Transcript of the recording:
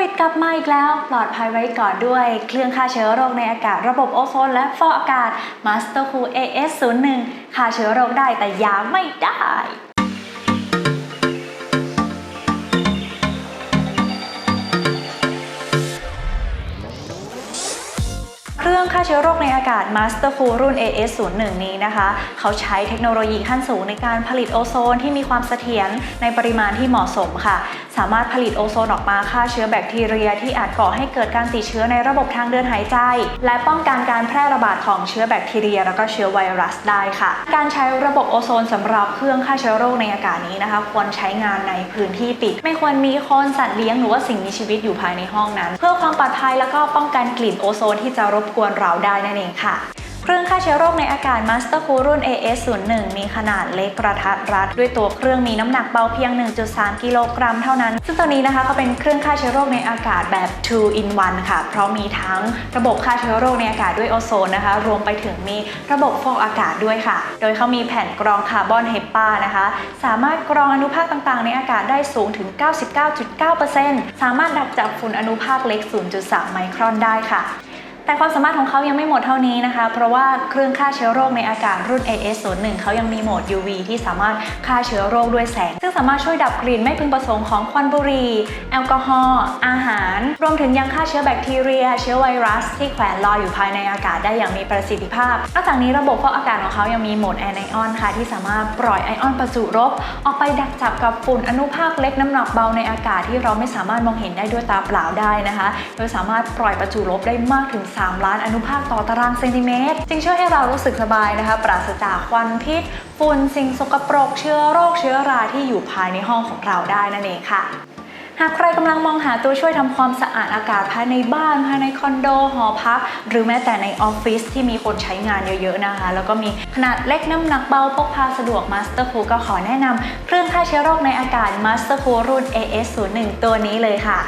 วิดกลับมาอีกแล้ว ปลอดภัยไว้ก่อนด้วย เครื่องฆ่าเชื้อโรคในอากาศ ระบบโอโซนและฟอกอากาศ Master Cool AS01 ฆ่าเชื้อโรคได้แต่ยาไม่ได้เครื่องฆ่าเชื้อโรคในอากาศ Master Cool รุ่น AS01 นี้นะคะ เขาใช้เทคโนโลยีขั้นสูงในการผลิตโอโซนที่มีความเสถียรในปริมาณที่เหมาะสมค่ะสามารถผลิตโอโซนออกมาฆ่าเชื้อแบคทีเรีย ที่อาจก่อให้เกิดการติดเชื้อในระบบทางเดินหายใจ และป้องกันการแพร่ระบาดของเชื้อแบคทีเรีย แล้วก็เชื้อไวรัสได้ค่ะ การใช้ระบบโอโซนสำหรับเครื่องฆ่าเชื้อโรคในอากาศนี้นะคะ ควรใช้งานในพื้นที่ปิด ไม่ควรมีคนสัตว์เลี้ยงหรือว่าสิ่งมีชีวิตอยู่ภายในห้องนั้น เพื่อความปลอดภัยแล้วก็ป้องกันกลิ่นโอโซนที่จะรบกวนเราได้นั่นเองค่ะ เครื่องฆ่าเชื้อโรคในอากาศ Master Cool รุ่น AS01 มีขนาดเล็กกระทัดรัด ด้วยตัวเครื่องมีน้ำหนักเบาเพียง 1.3 กิโลกรัมเท่านั้น ซึ่งตัวนี้นะคะเขาเป็นเครื่องฆ่าเชื้อโรคในอากาศแบบ 2 in 1 ค่ะ เพราะมีทั้งระบบฆ่าเชื้อโรคในอากาศด้วยโอโซนนะคะ รวมไปถึงมีระบบฟอกอากาศด้วยค่ะ โดยเขามีแผ่นกรองคาร์บอนเฮปปานะคะ สามารถกรองอนุภาคต่างๆ ในอากาศได้สูงถึง 99.9%สามารถดักจับฝุ่นอนุภาคเล็ก 0.3 ไมครอนได้ค่ะ แต่ความสามารถของเขายังไม่หมดเท่านี้นะคะ เพราะว่าเครื่องฆ่าเชื้อโรคในอากาศรุ่น AS01 เขายังมีโหมด UV ที่สามารถฆ่าเชื้อโรคด้วยแสง ซึ่งสามารถช่วยดับกลิ่นไม่พึงประสงค์ของควันบุหรี่ แอลกอฮอล์ อาหาร รวมถึงยังฆ่าเชื้อแบคทีเรีย เชื้อไวรัส ที่แขวนลอยอยู่ภายในอากาศได้อย่างมีประสิทธิภาพ นอกจากนี้ระบบฟอกอากาศของเขายังมีโหมดแอนไอออนค่ะที่สามารถปล่อยไอออนประจุลบออกไปดักจับกับฝุ่นอนุภาคเล็กน้ำหนักเบาในอากาศที่เราไม่สามารถมองเห็นได้ด้วยตาเปล่าได้นะคะ โดยสามารถปล่อยประจุลบได้มากถึง3 ล้านอนุภาคต่อตารางเซนติเมตร จึงช่วยให้เรารู้สึกสบายนะคะ ปราศจากควันพิษฝุ่นสิ่งสกปรกเชื้อโรคเชื้อราที่อยู่ภายในห้องของเราได้นั่นเองค่ะหากใครกำลังมองหาตัวช่วยทำความสะอาดอากาศภายในบ้านภายในคอนโดหอพัก หรือแม้แต่ในออฟฟิศที่มีคนใช้งานเยอะๆนะคะ แล้วก็มีขนาดเล็กน้ำหนักเบาพกพาสะดวก Master Cool ก็ขอแนะนำเครื่องฆ่าเชื้อโรคในอากาศ Master Cool รุ่น AS01 ตัวนี้เลยค่ะ